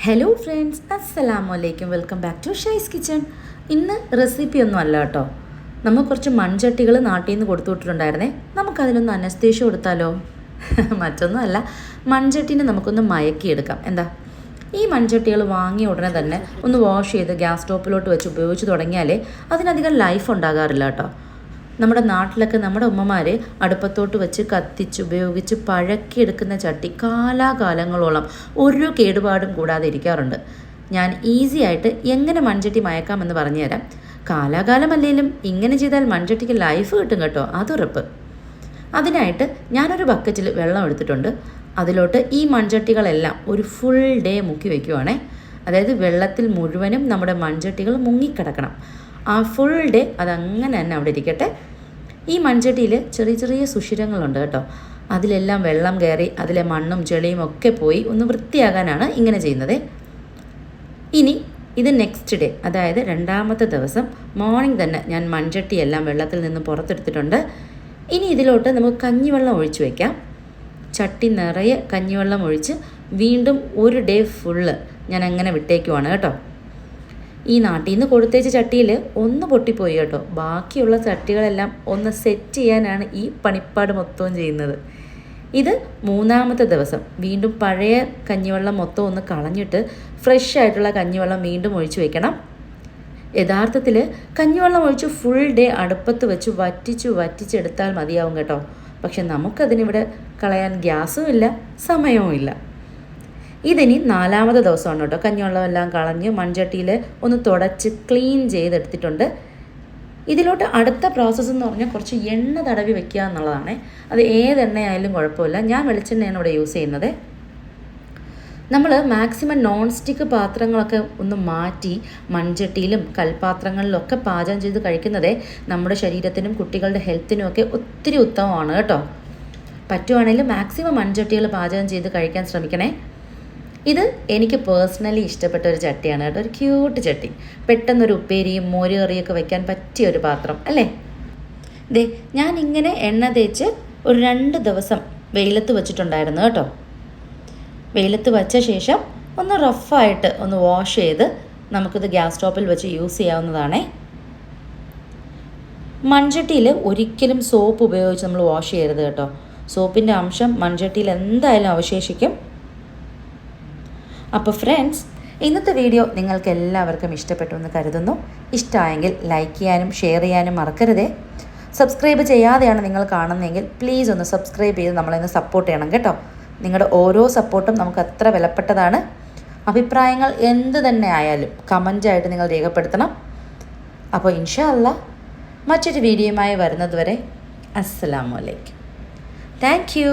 Hello friends അസ്സലാമു അലൈക്കും welcome back to Shai's kitchen ഇന്ന് റെസിപ്പി ഒന്നും അല്ല കേട്ടോ. നമ്മൾ കുറച്ച് മൺചട്ടികൾ നാട്ടിൽ നിന്ന് കൊടുത്തു വിട്ടിട്ടുണ്ടായിരുന്നേ നമുക്കതിനൊന്ന് അനസ്തേഷ്യം കൊടുത്താലോ മറ്റൊന്നും അല്ല. മൺചട്ടീനെ നമുക്കൊന്ന് മയക്കിയെടുക്കാം. എന്താ? ഈ മൺചട്ടികൾ വാങ്ങിയ ഉടനെ തന്നെ ഒന്ന് വാഷ് ചെയ്ത് ഗ്യാസ് സ്റ്റോപ്പിലോട്ട് വെച്ച് ഉപയോഗിച്ച് തുടങ്ങിയാലേ അതിനധികം ലൈഫ് ഉണ്ടാകാറില്ല കേട്ടോ. നമ്മുടെ നാട്ടിലൊക്കെ നമ്മുടെ ഉമ്മമാർ അടുപ്പത്തോട്ട് വെച്ച് കത്തിച്ച് ഉപയോഗിച്ച് പഴക്കിയെടുക്കുന്ന ചട്ടി കാലാകാലങ്ങളോളം ഒരു കേടുപാടും കൂടാതെ ഇരിക്കാറുണ്ട്. ഞാൻ ഈസി ആയിട്ട് എങ്ങനെ മൺചട്ടി മയക്കാമെന്ന് പറഞ്ഞുതരാം. കാലാകാലമല്ലേലും ഇങ്ങനെ ചെയ്താൽ മൺചട്ടിക്ക് ലൈഫ് കിട്ടും കേട്ടോ അതുറപ്പ്. അതിനായിട്ട് ഞാനൊരു ബക്കറ്റിൽ വെള്ളം എടുത്തിട്ടുണ്ട്. അതിലോട്ട് ഈ മൺചട്ടികളെല്ലാം ഒരു ഫുൾ ഡേ മുക്കി വയ്ക്കുവാണേ അതായത് വെള്ളത്തിൽ മുഴുവനും നമ്മുടെ മൺചട്ടികൾ മുങ്ങിക്കിടക്കണം. ആ ഫുൾ ഡേ അതങ്ങനെ തന്നെ അവിടെ ഇരിക്കട്ടെ. ഈ മൺചട്ടിയിൽ ചെറിയ ചെറിയ സുഷിരങ്ങളുണ്ട് കേട്ടോ. അതിലെല്ലാം വെള്ളം കയറി അതിലെ മണ്ണും ചെളിയും ഒക്കെ പോയി ഒന്ന് വൃത്തിയാകാനാണ് ഇങ്ങനെ ചെയ്യുന്നത്. ഇനി ഇത് നെക്സ്റ്റ് ഡേ അതായത് രണ്ടാമത്തെ ദിവസം മോർണിംഗ് തന്നെ ഞാൻ മൺചട്ടിയെല്ലാം വെള്ളത്തിൽ നിന്ന് പുറത്തെടുത്തിട്ടുണ്ട്. ഇനി ഇതിലോട്ട് നമുക്ക് കഞ്ഞിവെള്ളം ഒഴിച്ചു വയ്ക്കാം ചട്ടി നിറയെ കഞ്ഞിവെള്ളം ഒഴിച്ച് വീണ്ടും ഒരു ഡേ ഫുള്ള് ഞാൻ അങ്ങനെ വിട്ടേക്കുവാണ് കേട്ടോ. ഈ നാട്ടിൽ നിന്ന് കൊടുത്തേച്ച ചട്ടിയിൽ ഒന്ന് പൊട്ടിപ്പോയി കേട്ടോ. ബാക്കിയുള്ള ചട്ടികളെല്ലാം ഒന്ന് സെറ്റ് ചെയ്യാനാണ് ഈ പണിപ്പാട് മൊത്തവും ചെയ്യുന്നത്. ഇത് മൂന്നാമത്തെ ദിവസം. വീണ്ടും പഴയ കഞ്ഞിവെള്ളം മൊത്തം ഒന്ന് കളഞ്ഞിട്ട് ഫ്രഷ് ആയിട്ടുള്ള കഞ്ഞിവെള്ളം വീണ്ടും ഒഴിച്ചു വെക്കണം. യഥാർത്ഥത്തിൽ കഞ്ഞിവെള്ളം ഒഴിച്ച് ഫുൾ ഡേ അടുപ്പത്ത് വെച്ച് വറ്റിച്ച് വറ്റിച്ചെടുത്താൽ മതിയാവും കേട്ടോ. പക്ഷെ നമുക്കതിനിവിടെ കളയാൻ ഗ്യാസും ഇല്ല സമയവും ഇല്ല. ഇതിനി നാലാമത്തെ ദിവസമാണ് കേട്ടോ. കഞ്ഞിവെള്ളമെല്ലാം കളഞ്ഞ് മൺചട്ടിയിൽ ഒന്ന് തുടച്ച് ക്ലീൻ ചെയ്തെടുത്തിട്ടുണ്ട്. ഇതിലോട്ട് അടുത്ത പ്രോസസ്സ് എന്ന് പറഞ്ഞാൽ കുറച്ച് എണ്ണ തടവി വെക്കുക എന്നുള്ളതാണ്. അത് ഏത് എണ്ണയായാലും കുഴപ്പമില്ല. ഞാൻ വെളിച്ചെണ്ണയാണ് ഇവിടെ യൂസ് ചെയ്യുന്നത്. നമ്മൾ മാക്സിമം നോൺ സ്റ്റിക്ക് പാത്രങ്ങളൊക്കെ ഒന്ന് മാറ്റി മൺചട്ടിയിലും കൽപാത്രങ്ങളിലൊക്കെ പാചകം ചെയ്ത് കഴിക്കുന്നതേ നമ്മുടെ ശരീരത്തിനും കുട്ടികളുടെ ഹെൽത്തിനും ഒക്കെ ഒത്തിരി ഉത്തമമാണ് കേട്ടോ. പറ്റുവാണെങ്കിൽ മാക്സിമം മൺചട്ടികൾ പാചകം ചെയ്ത് കഴിക്കാൻ ശ്രമിക്കണേ. ഇത് എനിക്ക് പേഴ്സണലി ഇഷ്ടപ്പെട്ട ഒരു ചട്ടിയാണ് കേട്ടോ. ഒരു ക്യൂട്ട് ചട്ടി. പെട്ടെന്നൊരു ഉപ്പേരിയും മോര് കറിയൊക്കെ വെക്കാൻ പറ്റിയ ഒരു പാത്രം അല്ലേ? ദേ ഞാൻ ഇങ്ങനെ എണ്ണ തേച്ച് ഒരു രണ്ട് ദിവസം വെയിലത്ത് വെച്ചിട്ടുണ്ടായിരുന്നു കേട്ടോ. വെയിലത്ത് വച്ച ശേഷം ഒന്ന് റഫായിട്ട് ഒന്ന് വാഷ് ചെയ്ത് നമുക്കിത് ഗ്യാസ് സ്റ്റോപ്പിൽ വെച്ച് യൂസ് ചെയ്യാവുന്നതാണേ. മൺചട്ടിയിൽ ഒരിക്കലും സോപ്പ് ഉപയോഗിച്ച് നമ്മൾ വാഷ് ചെയ്യരുത് കേട്ടോ. സോപ്പിന്റെ അംശം മൺചട്ടിയിൽ എന്തായാലും അവശേഷിക്കും. അപ്പോൾ ഫ്രണ്ട്സ് ഇന്നത്തെ വീഡിയോ നിങ്ങൾക്ക് എല്ലാവർക്കും ഇഷ്ടപ്പെട്ടു എന്ന് കരുതുന്നു. ഇഷ്ടമായെങ്കിൽ ലൈക്ക് ചെയ്യാനും ഷെയർ ചെയ്യാനും മറക്കരുതേ. സബ്സ്ക്രൈബ് ചെയ്യാതെയാണ് നിങ്ങൾ കാണുന്നതെങ്കിൽ പ്ലീസ് ഒന്ന് സബ്സ്ക്രൈബ് ചെയ്ത് നമ്മളെന്ന് സപ്പോർട്ട് ചെയ്യണം കേട്ടോ. നിങ്ങളുടെ ഓരോ സപ്പോർട്ടും നമുക്ക് അത്ര വിലപ്പെട്ടതാണ്. അഭിപ്രായങ്ങൾ എന്ത് തന്നെ ആയാലും കമന്റായിട്ട് നിങ്ങൾ രേഖപ്പെടുത്തണം. അപ്പോൾ ഇൻഷാ മറ്റൊരു വീഡിയോയുമായി വരുന്നതുവരെ അസ്സലാമു അലൈക്കും. Thank you